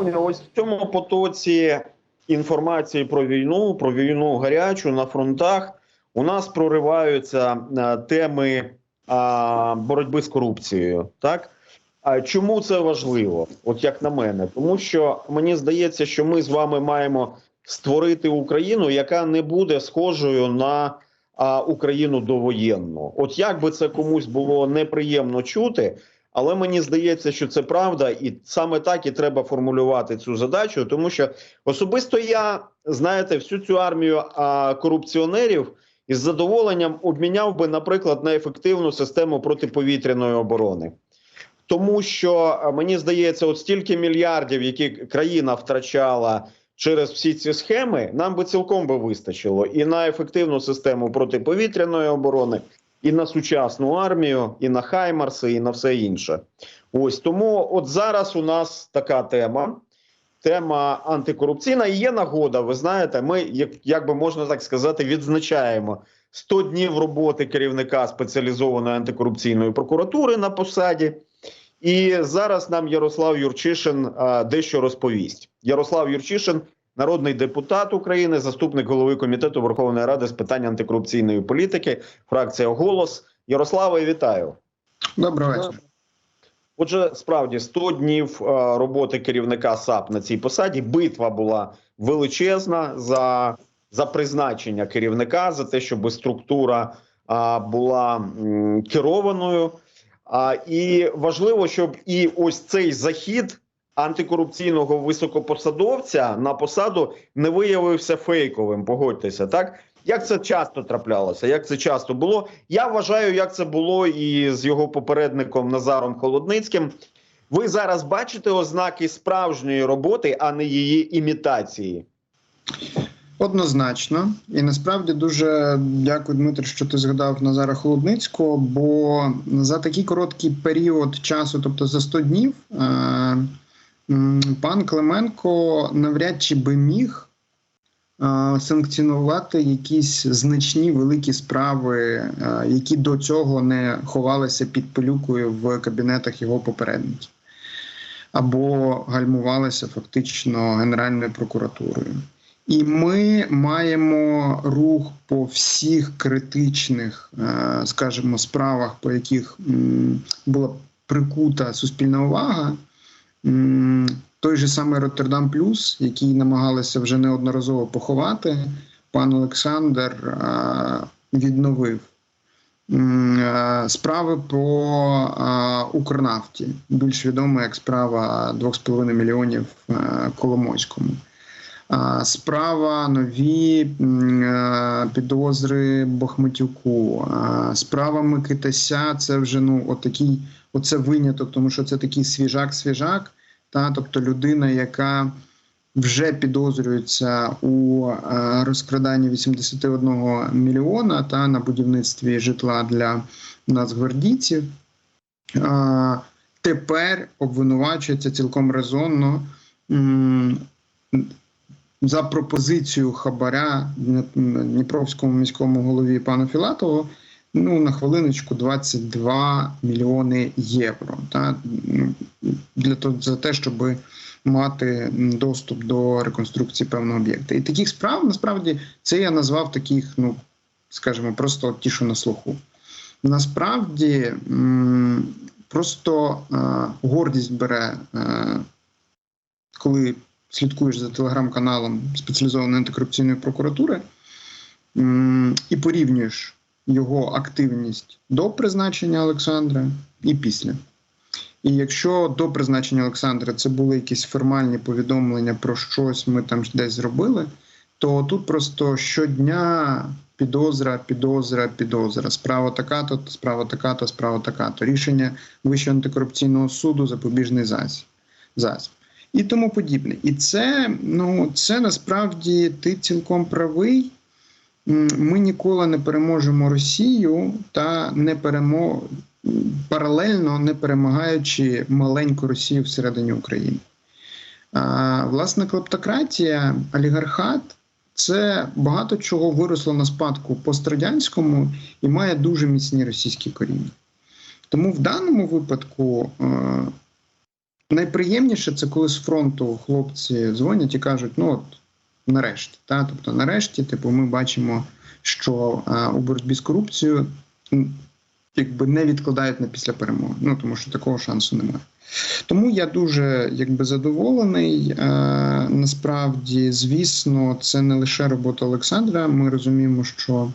Шановні, ось в цьому потоці інформації про війну, про війну гарячу на фронтах. У нас прориваються е, теми а, боротьби з корупцією. Так а чому це важливо? От як на мене, тому що мені здається, що ми з вами маємо створити Україну, яка не буде схожою на а, Україну довоєнну. От як би це комусь було неприємно чути. Але мені здається, що це правда, і саме так і треба формулювати цю задачу, тому що особисто я знаєте, всю цю армію а, корупціонерів із задоволенням обміняв би, наприклад, на ефективну систему протиповітряної оборони. Тому що мені здається, от стільки мільярдів, які країна втрачала через всі ці схеми, нам би цілком би вистачило і на ефективну систему протиповітряної оборони, і на сучасну армію, і на Хаймарси, і на все інше. Ось тому, от зараз у нас така тема. Тема антикорупційна і є нагода. Ви знаєте, ми, як, як би можна так сказати, відзначаємо 100 днів роботи керівника спеціалізованої антикорупційної прокуратури на посаді. І зараз нам Ярослав Юрчишин а, дещо розповість. Ярослав Юрчишин, народний депутат України, заступник голови комітету Верховної Ради з питань антикорупційної політики, фракція Голос. Ярославе, вітаю. Доброго вечора. Отже, справді 100 днів е, роботи керівника САП на цій посаді. Битва була величезна за, за призначення керівника, за те, щоб структура а, була керованою. А, і важливо, щоб і ось цей захід антикорупційного високопосадовця на посаду не виявився фейковим. Погодьтеся, так як це часто траплялося? Як це часто було? Я вважаю, як це було і з його попередником Назаром Холодницьким. Ви зараз бачите ознаки справжньої роботи, а не її імітації. Однозначно, і насправді дуже дякую, Дмитро, що ти згадав Назара Холодницького. Бо за такий короткий період часу, тобто за 100 днів, е, пан Клименко навряд чи би міг санкціонувати якісь значні великі справи, які до цього не ховалися під пилюкою в кабінетах його попередників. Або гальмувалися фактично Генеральною прокуратурою. І ми маємо рух по всіх критичних, скажімо, справах, по яких була прикута суспільна увага. Той же самий Роттердам Плюс, який намагалися вже неодноразово поховати, пан Олександр відновив справи по е, Укрнафті, більш відома як справа 2,5 мільйонів Коломойському. Справа нові е, підозри Бахматюку. Справа Микитася це вже ну отакий, оце виняток, тому що це такий свіжак-свіжак. Та тобто людина, яка вже підозрюється у е, розкраданні 81 мільйона та на будівництві житла для нацгвардійців. Тепер обвинувачується цілком резонно. За пропозицію хабаря Дніпровському міському голові пану Філатову ну на хвилиночку 22 мільйони євро. Та ну, для того за те, щоб мати доступ до реконструкції певного об'єкта. І таких справ насправді це я назвав таких, ну скажімо, просто ті, що на слуху. Насправді просто е, гордість бере, е, коли слідкуєш за телеграм-каналом спеціалізованої антикорупційної прокуратури і порівнюєш його активність до призначення Олександра і після. І якщо до призначення Олександра це були якісь формальні повідомлення про щось ми там десь зробили, то тут просто щодня підозра, підозра, підозра. Справа така, то справа така, то справа така, то рішення Вищого антикорупційного суду, запобіжний засіб. І тому подібне. І це ну це насправді ти цілком правий. Ми ніколи не переможемо Росію та не перемо паралельно не перемагаючи маленьку Росію всередині України. А, власне, клептократія, олігархат це багато чого виросло на спадку пострадянському і має дуже міцні російські коріння. Тому в даному випадку е, найприємніше це коли з фронту хлопці дзвонять і кажуть: ну от нарешті, та тобто, нарешті, типу, ми бачимо, що а, у боротьбі з корупцією якби не відкладають на після перемоги. Ну тому що такого шансу немає. Тому я дуже якби задоволений. Е, насправді, звісно, це не лише робота Олександра. Ми розуміємо, що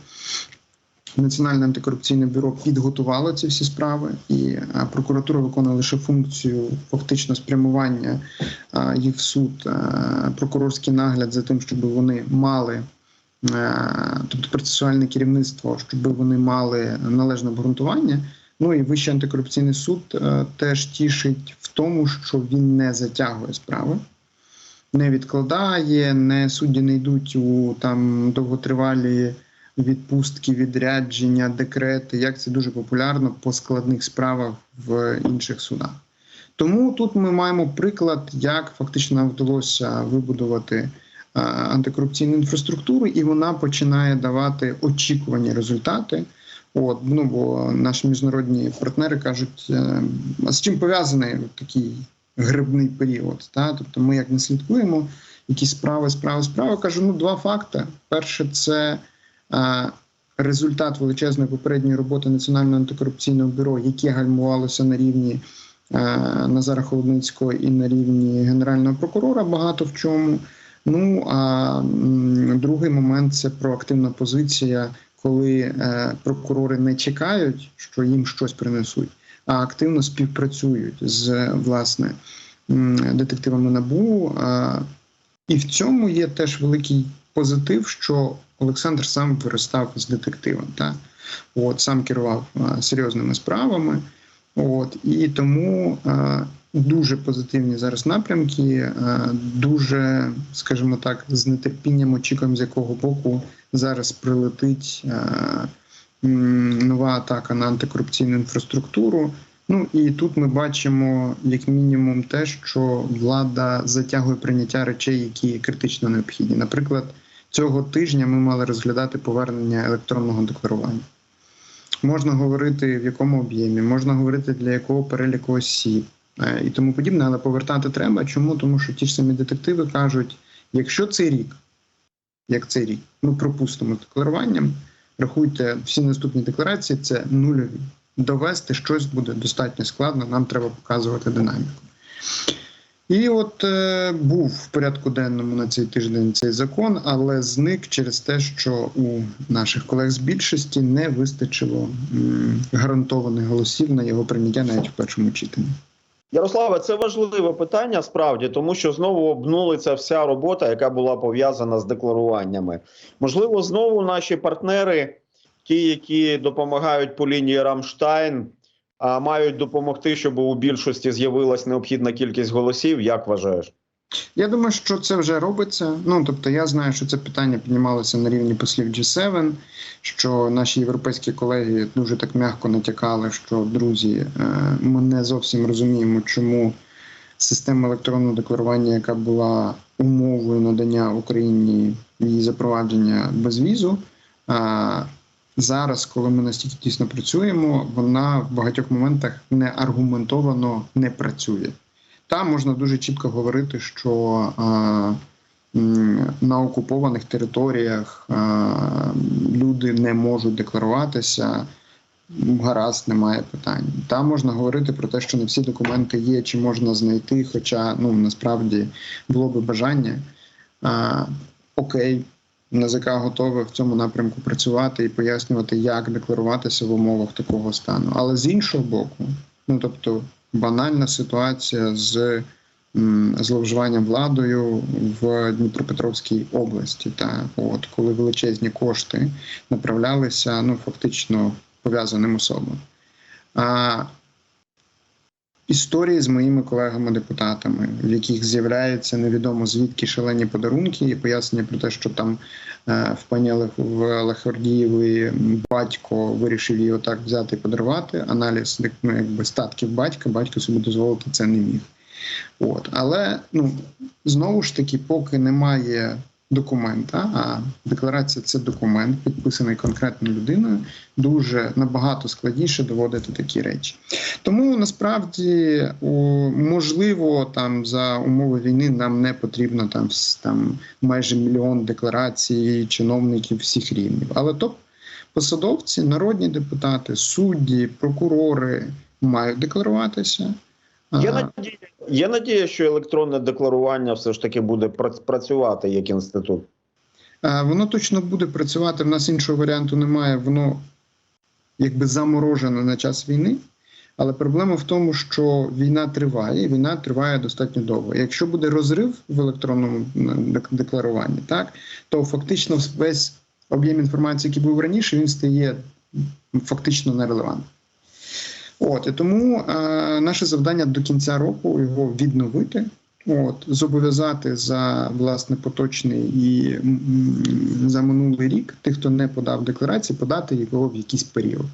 Національне антикорупційне бюро підготувало ці всі справи, і е, прокуратура виконує лише функцію фактично спрямування е, їх в суд, е, прокурорський нагляд за тим, щоб вони мали. Тобто процесуальне керівництво, щоб вони мали належне обґрунтування. Ну і Вищий антикорупційний суд теж тішить в тому, що він не затягує справи, не відкладає, не судді не йдуть у там довготривалі відпустки, відрядження, декрети, як це дуже популярно по складних справах в інших судах. Тому тут ми маємо приклад, як фактично нам вдалося вибудувати антикорупційну інфраструктуру, і вона починає давати очікувані результати. От, ну бо наші міжнародні партнери кажуть, е, з чим пов'язаний такий грибний період? Та? Тобто ми як не слідкуємо, якісь справи, справи, справи. Кажу, ну два факти. Перше, це результат величезної попередньої роботи Національного антикорупційного бюро, яке гальмувалося на рівні е, Назара Холодницького і на рівні Генерального прокурора багато в чому. Ну а другий момент це проактивна позиція, коли е, прокурори не чекають, що їм щось принесуть, а активно співпрацюють з власне детективами набу. І в цьому є теж великий позитив, що Олександр сам виростав з детективом, та от сам керував е, серйозними справами. От і тому е, дуже позитивні зараз напрямки, е, дуже, скажімо так, з нетерпінням очікуємо, з якого боку зараз прилетить м, нова атака на антикорупційну інфраструктуру. Ну і тут ми бачимо як мінімум те, що влада затягує прийняття речей, які критично необхідні. Наприклад, цього тижня ми мали розглядати повернення електронного декларування. Можна говорити в якому об'ємі, можна говорити для якого переліку осіб е, і тому подібне, але повертати треба. Чому? Тому що ті ж самі детективи кажуть: якщо цей рік, як цей рік, ми пропустимо декларуванням, рахуйте, всі наступні декларації це нульові. Довести щось буде достатньо складно, нам треба показувати динаміку. І от е, був в порядку денному на цей тиждень цей закон, але зник через те, що у наших колег з більшості не вистачило м, гарантованих голосів на його прийняття навіть в першому читанні. Ярославе, це важливе питання справді, тому що знову обнулиться вся робота, яка була пов'язана з декларуваннями. Можливо, знову наші партнери, ті, які допомагають по лінії Рамштайн, мають допомогти, щоб у більшості з'явилась необхідна кількість голосів. Як вважаєш? Я думаю, що це вже робиться. Ну тобто, я знаю, що це питання піднімалося на рівні послів G7, що наші європейські колеги дуже так м'яко натякали, що друзі, е, ми не зовсім розуміємо, чому система електронного декларування, яка була умовою надання Україні її запровадження без візу. Зараз, коли ми настільки тісно працюємо, вона в багатьох моментах не аргументовано не працює. Там можна дуже чітко говорити, що на окупованих територіях люди не можуть декларуватися. Гаразд, немає питань. Там можна говорити про те, що не всі документи є, чи можна знайти, хоча ну насправді було би бажання. А, окей, НАЗК готове в цьому напрямку працювати і пояснювати, як декларуватися в умовах такого стану. Але з іншого боку, ну тобто банальна ситуація з зловживанням владою в Дніпропетровській області, та от коли величезні кошти направлялися, ну фактично пов'язаним особам. А історії з моїми колегами-депутатами, в яких з'являються невідомо звідки шалені подарунки, і пояснення про те, що там е, в пані Лахордієвої батько вирішив її отак взяти і подарувати. Аналіз ну, якби статків батька, батько собі дозволити це не міг. От, але ну знову ж таки, поки немає документ. А декларація це документ, підписаний конкретною людиною. Дуже набагато складніше доводити такі речі. Тому насправді можливо, там за умови війни нам не потрібно там, там майже мільйон декларацій чиновників всіх рівнів. Але топ посадовці, народні депутати, судді, прокурори мають декларуватися. Є надія, є надія, що електронне декларування все ж таки буде прац- працювати як інститут. Е, Воно точно буде працювати. В нас іншого варіанту немає. Воно якби заморожене на час війни. Але проблема в тому, що війна триває, і війна триває достатньо довго. Якщо буде розрив в електронному декларуванні, так то фактично весь об'єм інформації, який був раніше, він стає фактично нерелевантним. От і тому е, наше завдання до кінця року його відновити. От зобов'язати за власне поточний і за минулий рік тих, хто не подав декларації, подати його в якийсь період.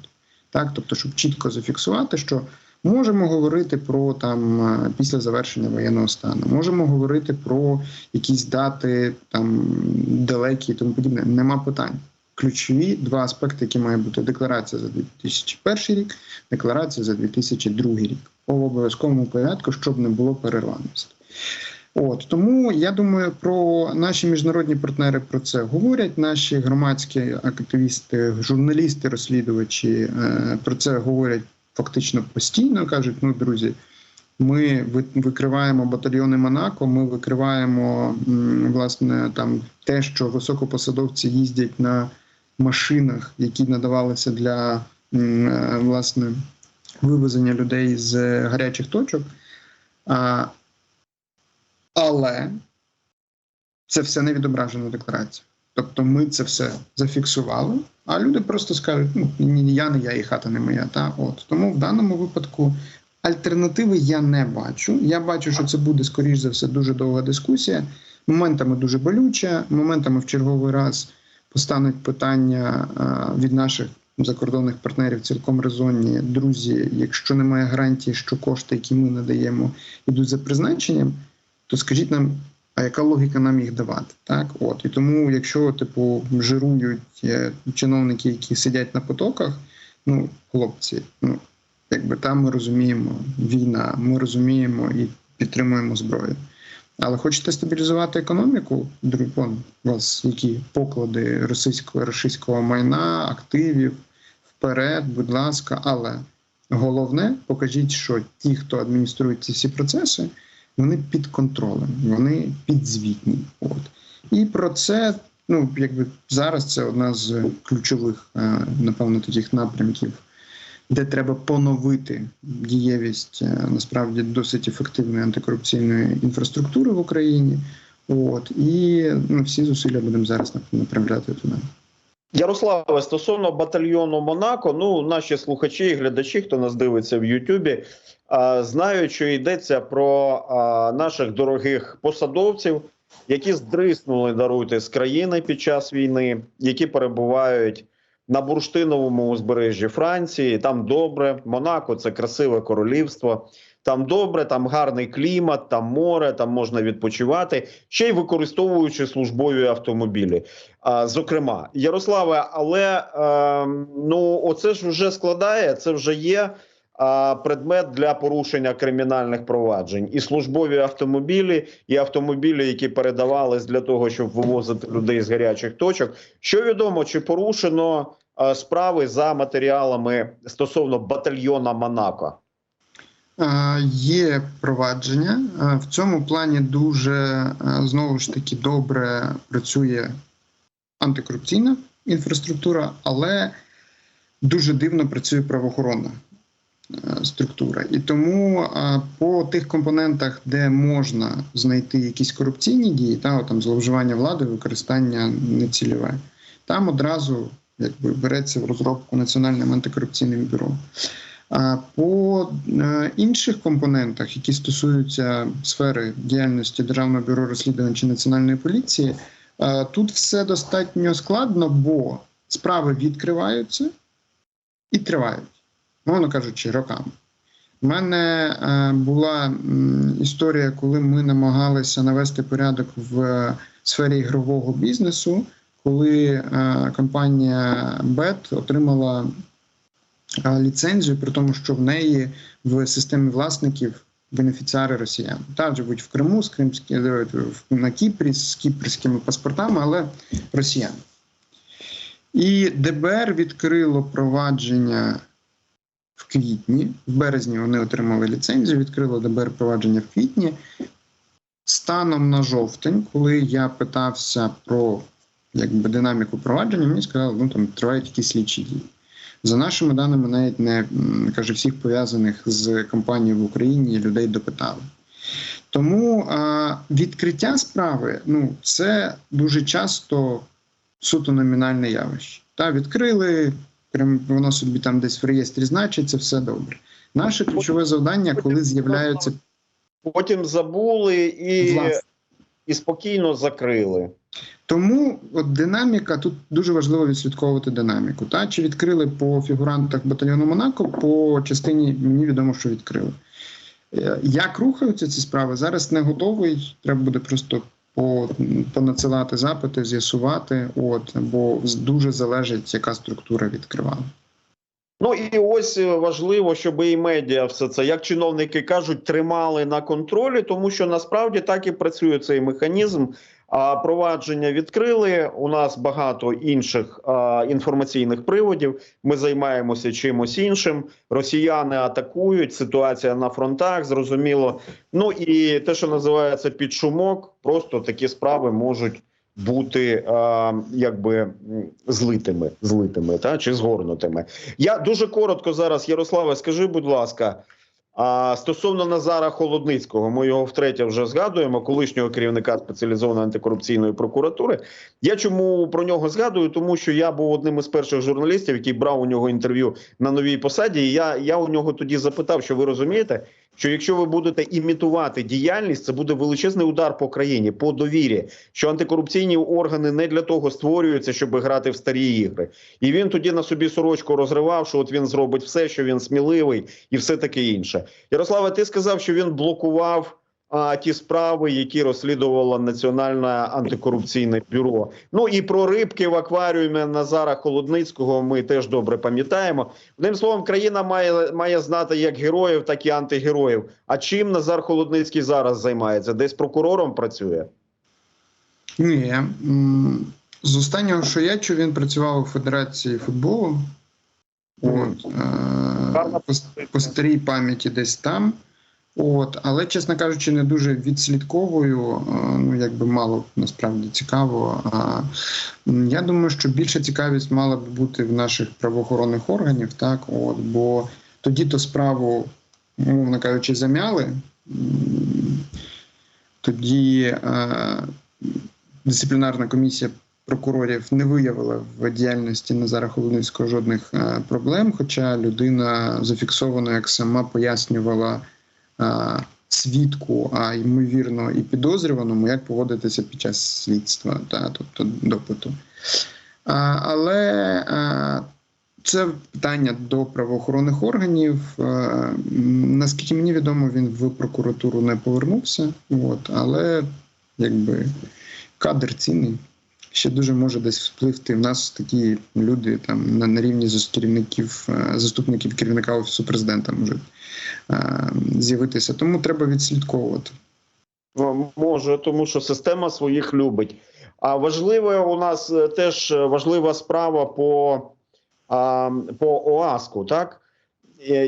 Так, тобто, щоб чітко зафіксувати, що можемо говорити про там е, після завершення воєнного стану, можемо говорити про якісь дати там далекі тому подібне. Нема питань. Ключові два аспекти, які має бути декларація за 2001 рік, декларація за 2002 рік в обов'язковому порядку, щоб не було перерваності. От тому я думаю, про наші міжнародні партнери про це говорять. Наші громадські активісти, журналісти, розслідувачі е, про це говорять фактично постійно. кажуть: ну, друзі, ми викриваємо батальйони Монако. Ми викриваємо власне там те, що високопосадовці їздять на машинах, які надавалися для е, власне вивезення людей з гарячих точок. Але це все не відображено в декларації. Тобто ми це все зафіксували, а люди просто скажуть: ну я не я, і хата не моя. Та от тому в даному випадку альтернативи я не бачу. Я бачу, що це буде скоріш за все дуже довга дискусія. Моментами дуже болюча, моментами в черговий раз постануть питання від наших закордонних партнерів цілком резонні. Друзі, якщо немає гарантії, що кошти, які ми надаємо, йдуть за призначенням, то скажіть нам, а яка логіка нам їх давати? Так, от і тому, якщо типу жирують е, чиновники, які сидять на потоках, ну хлопці, ну якби там ми розуміємо війна, ми розуміємо і підтримуємо зброю. Але хочете стабілізувати економіку? Друг, вон, у вас які поклади російського російського майна, активів вперед, будь ласка. Але головне, покажіть, що ті, хто адмініструє ці всі процеси, вони під контролем, вони підзвітні. От і про це, ну якби зараз це одна з ключових, е, напевно, таких напрямків, де треба поновити дієвість е, насправді досить ефективної антикорупційної інфраструктури в Україні. От і ну, всі зусилля будемо зараз направляти туди. Ярославе, стосовно батальйону Монако, ну наші слухачі і глядачі, хто нас дивиться в Ютубі, знають, що йдеться про наших дорогих посадовців, які здриснули даруйте з країни під час війни, які перебувають на бурштиновому узбережжі Франції. Там добре. Монако це красиве королівство. Там добре, там гарний клімат, там море, там можна відпочивати, ще й використовуючи службові автомобілі. А, зокрема, Ярославе, але е, ну оце ж вже складає, це вже є а, предмет для порушення кримінальних проваджень. І службові автомобілі, і автомобілі, які передавались для того, щоб вивозити людей з гарячих точок. Що відомо, чи порушено справи за матеріалами стосовно батальйона Монако? Е, Є провадження Е, в цьому плані. Дуже е, знову ж таки добре працює антикорупційна інфраструктура, але дуже дивно працює правоохоронна е, структура. І тому е, по тих компонентах, де можна знайти якісь корупційні дії, та там зловживання влади, використання нецільове, там одразу якби береться в розробку національним антикорупційним бюро. По е, інших компонентах, які стосуються сфери діяльності Державного бюро розслідувань чи національної поліції, е, тут все достатньо складно, бо справи відкриваються і тривають, мовно кажучи, роками. У мене е, була історія, коли ми намагалися навести порядок в сфері ігрового бізнесу, коли е, компанія BET отримала е, ліцензію, при тому, що в неї в системі власників бенефіціари росіян. Та живуть в Криму, з Кримські, е, на Кіпрі з кіпрськими паспортами, але росіяни. І ДБР відкрило провадження в квітні. В березні вони отримали ліцензію, відкрило ДБР провадження в квітні. Станом на жовтень, коли я питався про якби, динаміку провадження, мені сказали, ну там тривають якісь слідчі дії. За нашими даними, навіть не каже, всіх пов'язаних з компанією в Україні людей допитали. Тому а, відкриття справи ну, це дуже часто суто номінальне явище. Та відкрили, прям воно собі там десь в реєстрі значиться, все добре. Наше ключове завдання, коли з'являються Потім забули і, і спокійно закрили. Тому от динаміка тут дуже важливо відслідковувати динаміку. Та чи відкрили по фігурантах батальйону Монако, по частині мені відомо, що відкрили. Е, Як рухаються ці справи? Зараз не готовий. Треба буде просто по, понадсилати запити, з'ясувати. От бо дуже залежить, яка структура відкривала. Ну і ось е, важливо, щоб і медіа все це, як чиновники кажуть, тримали на контролі, тому що насправді так і працює цей механізм. Провадження відкрили. У нас багато інших інформаційних приводів. Ми займаємося чимось іншим. Росіяни атакують. Ситуація на фронтах. Зрозуміло. Ну і те, що називається під шумок, просто такі справи можуть бути а, якби злитими, злитими та чи згорнутими. Я дуже коротко зараз, Ярославе, скажи, будь ласка. А стосовно Назара Холодницького, ми його втретє вже згадуємо, колишнього керівника спеціалізованої антикорупційної прокуратури. Я чому про нього згадую? Тому що я був одним із перших журналістів, який брав у нього інтерв'ю на новій посаді. І я, я у нього тоді запитав, що ви розумієте, що якщо ви будете імітувати діяльність, це буде величезний удар по країні, по довірі, що антикорупційні органи не для того створюються, щоб грати в старі ігри. І він тоді на собі сорочку розривав, що от він зробить все, що він сміливий, і все таке інше. Ярославе, ти сказав, що він блокував а, ті справи, які розслідувало Національне антикорупційне бюро. Ну і про рибки в акваріумі Назара Холодницького ми теж добре пам'ятаємо. Одним словом, країна має, має знати як героїв, так і антигероїв. А чим Назар Холодницький зараз займається? Десь прокурором працює? Ні. З останнього, що я чув, він працював у Федерації футболу. От, е, по, по старій пам'яті десь там. От, але, чесно кажучи, не дуже відслідковую. е, Ну, якби мало насправді цікаво. А, я думаю, що більша цікавість мала б бути в наших правоохоронних органів, так, от, бо тоді то справу, мовно кажучи, зам'яли. Тоді е, дисциплінарна комісія прокурорів не виявила в діяльності Назара Холодницького жодних е, проблем. Хоча людина зафіксована, як сама пояснювала свідку, а ймовірно, і підозрюваному, як поводитися під час слідства, та, тобто допиту. А, але е, це питання до правоохоронних органів. Е, м, Наскільки мені відомо, він в прокуратуру не повернувся. От, але якби кадр цінний. Ще дуже може десь впливти. В нас такі люди там на, на рівні керівників, е, заступників керівника офісу президента можуть е, з'явитися. Тому треба відслідковувати. Ну, Може, тому що система своїх любить. А важливе у нас е, теж важлива справа по, по ОАСКу, так?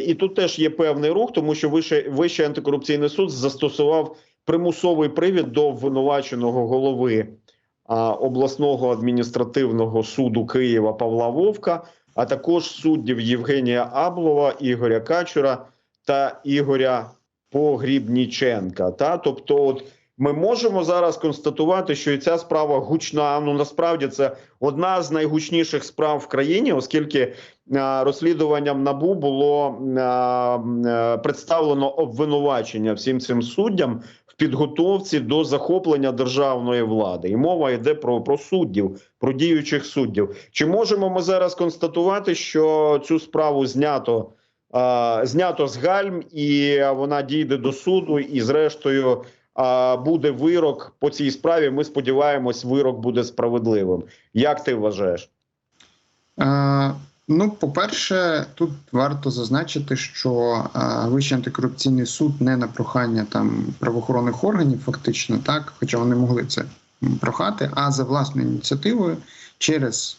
І тут теж є певний рух, тому що Вищий, Вищий антикорупційний суд застосував примусовий привід до обвинуваченого голови обласного адміністративного суду Києва Павла Вовка, а також суддів Євгенія Аблова, Ігоря Качура та Ігоря Погрібніченка. Та тобто, от ми можемо зараз констатувати, що і ця справа гучна. Ну насправді це одна з найгучніших справ в країні, оскільки а, розслідуванням набу було а, а, представлено обвинувачення всім цим суддям в підготовці до захоплення державної влади. І мова йде про, про суддів, про діючих суддів. Чи можемо ми зараз констатувати, що цю справу знято? Знято з гальм, і вона дійде до суду, і зрештою буде вирок по цій справі. Ми сподіваємось, вирок буде справедливим. Як ти вважаєш? Е, Ну, по-перше, тут варто зазначити, що е, Вищий антикорупційний суд не на прохання там правоохоронних органів, фактично, так, хоча вони могли це прохати, а за власною ініціативою через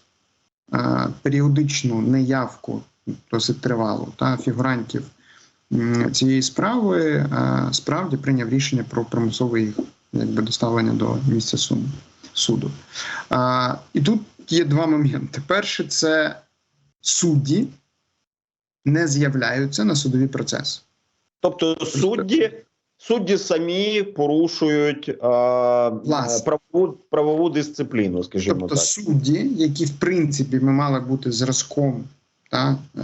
е, періодичну неявку, досить тривалу, та фігурантів цієї справи, е, справді прийняв рішення про примусове їх якби доставлення до місця суду. І тут є два моменти. Перше, це судді не з'являються на судові процеси. Тобто судді, судді самі порушують Власне. правову, правову дисципліну, скажімо Тобто так. судді, які в принципі ми мали бути зразком та, е,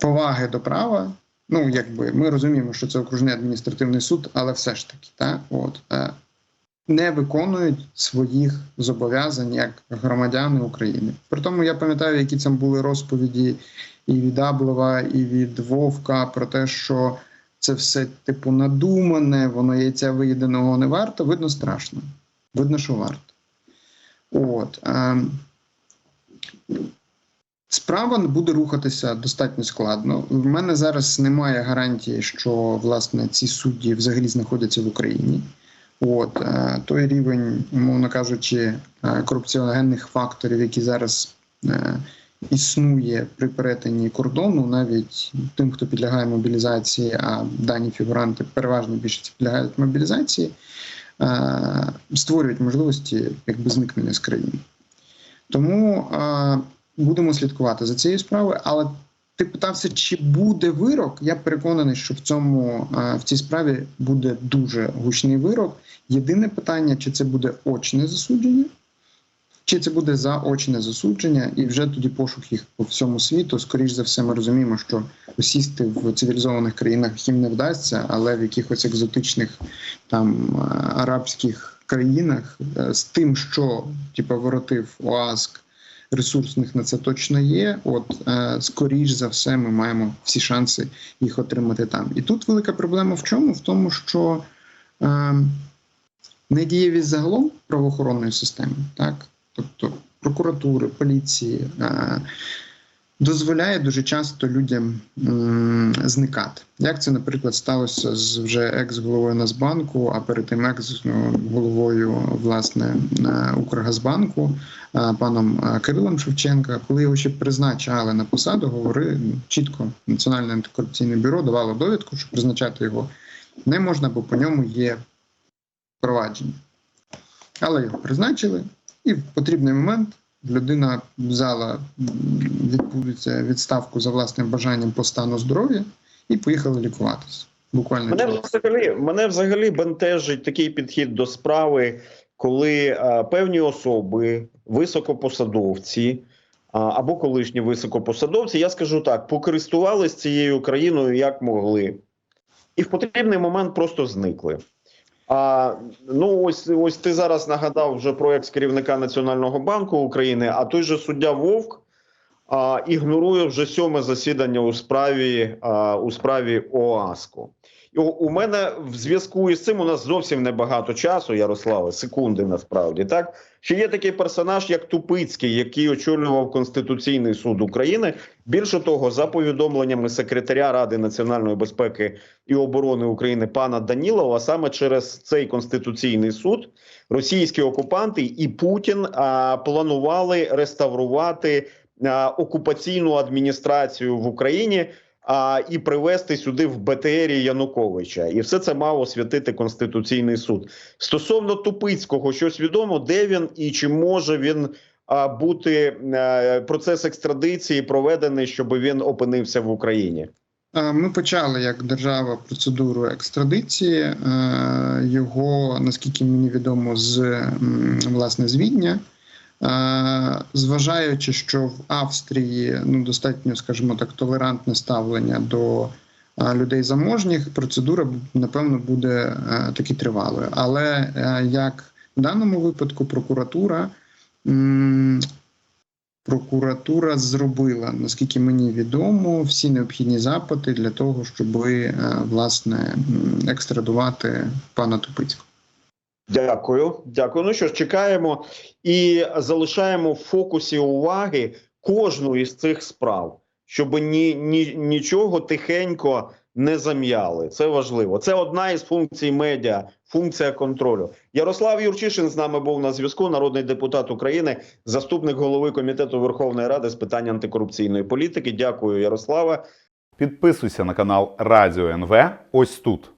поваги до права. Ну, якби ми розуміємо, що це окружний адміністративний суд, але все ж таки, та, от, е, не виконують своїх зобов'язань як громадяни України. При тому я пам'ятаю, які там були розповіді і від Аблова, і від Вовка про те, що це все типу надумане, воно яйця виєденого не варто. Видно страшно. Видно, що варто. От. Справа буде рухатися достатньо складно. В мене зараз немає гарантії, що власне ці судді взагалі знаходяться в Україні. От е, той рівень, умовно кажучи, е, корупціогенних факторів, які зараз е, існує при перетині кордону, навіть тим, хто підлягає мобілізації, а дані фігуранти переважно більшість підлягають мобілізації, створюють можливості якби зникнення з країни. Тому будемо слідкувати за цією справою. Але ти питався, чи буде вирок? Я переконаний, що в цьому е, в цій справі буде дуже гучний вирок. Єдине питання, чи це буде очне засудження, чи це буде заочне засудження, і вже тоді пошук їх по всьому світу. Скоріш за все, ми розуміємо, що осісти в цивілізованих країнах їм не вдасться, але в якихось екзотичних там е, арабських країнах е, з тим, що типу, воротив ОАСК ресурсних на це точно є. От е, скоріш за все, ми маємо всі шанси їх отримати там. І тут велика проблема в чому? В тому, що е, недієвість загалом правоохоронної системи, так, тобто прокуратури, поліції. Е, Дозволяє дуже часто людям зникати. Як це, наприклад, сталося з вже екс-головою Нацбанку, а перед тим екс-головою власне е, Укргазбанку е, паном е, Кирилом Шевченка, коли його ще призначали на посаду, говорили чітко Національне антикорупційне бюро давало довідку, що призначати його не можна, бо по ньому є провадження. Але його призначили, і в потрібний момент людина взяла відбудеться відставку за власним бажанням по стану здоров'я і поїхала лікуватися. Буквально Мене взагалі мене взагалі бентежить такий підхід до справи, коли е, певні особи, високопосадовці а, або колишні високопосадовці, я скажу так, покористувались цією країною як могли, і в потрібний момент просто зникли. А ну ось ось ти зараз нагадав вже про екс-керівника Національного банку України, а той же суддя Вовк а, ігнорує вже сьоме засідання у справі а, у справі ОАСКу. У, мене в зв'язку із цим у нас зовсім небагато часу, Ярославе, секунди насправді. Так ще є такий персонаж, як Тупицький, який очолював Конституційний суд України. Більше того, за повідомленнями секретаря Ради національної безпеки і оборони України пана Данілова, саме через цей конституційний суд російські окупанти і Путін а, планували реставрувати окупаційну адміністрацію в Україні. А і привести сюди в БТРі Януковича, і все це мав освятити конституційний суд. Стосовно Тупицького, щось відомо, де він і чи може він а, бути а, процес екстрадиції проведений, щоб він опинився в Україні. Е, Ми почали як держава процедуру екстрадиції. Е, Його, наскільки мені відомо, з власне з. Е, Зважаючи, що в Австрії ну достатньо, скажімо так, толерантне ставлення до е, людей заможніх, процедура напевно буде е, таки тривалою. Але як в даному випадку прокуратура прокуратура зробила, наскільки мені відомо, всі необхідні запити для того, щоб власне екстрадувати пана Тупицького. Дякую, дякую. Ну що ж, чекаємо і залишаємо в фокусі уваги кожну із цих справ, щоб ні, ні, нічого тихенько не зам'яли. Це важливо. Це одна із функцій медіа, функція контролю. Ярослав Юрчишин з нами був на зв'язку. Народний депутат України, заступник голови комітету Верховної Ради з питань антикорупційної політики. Дякую, Ярославе. Підписуйся на канал Радіо НВ ось тут.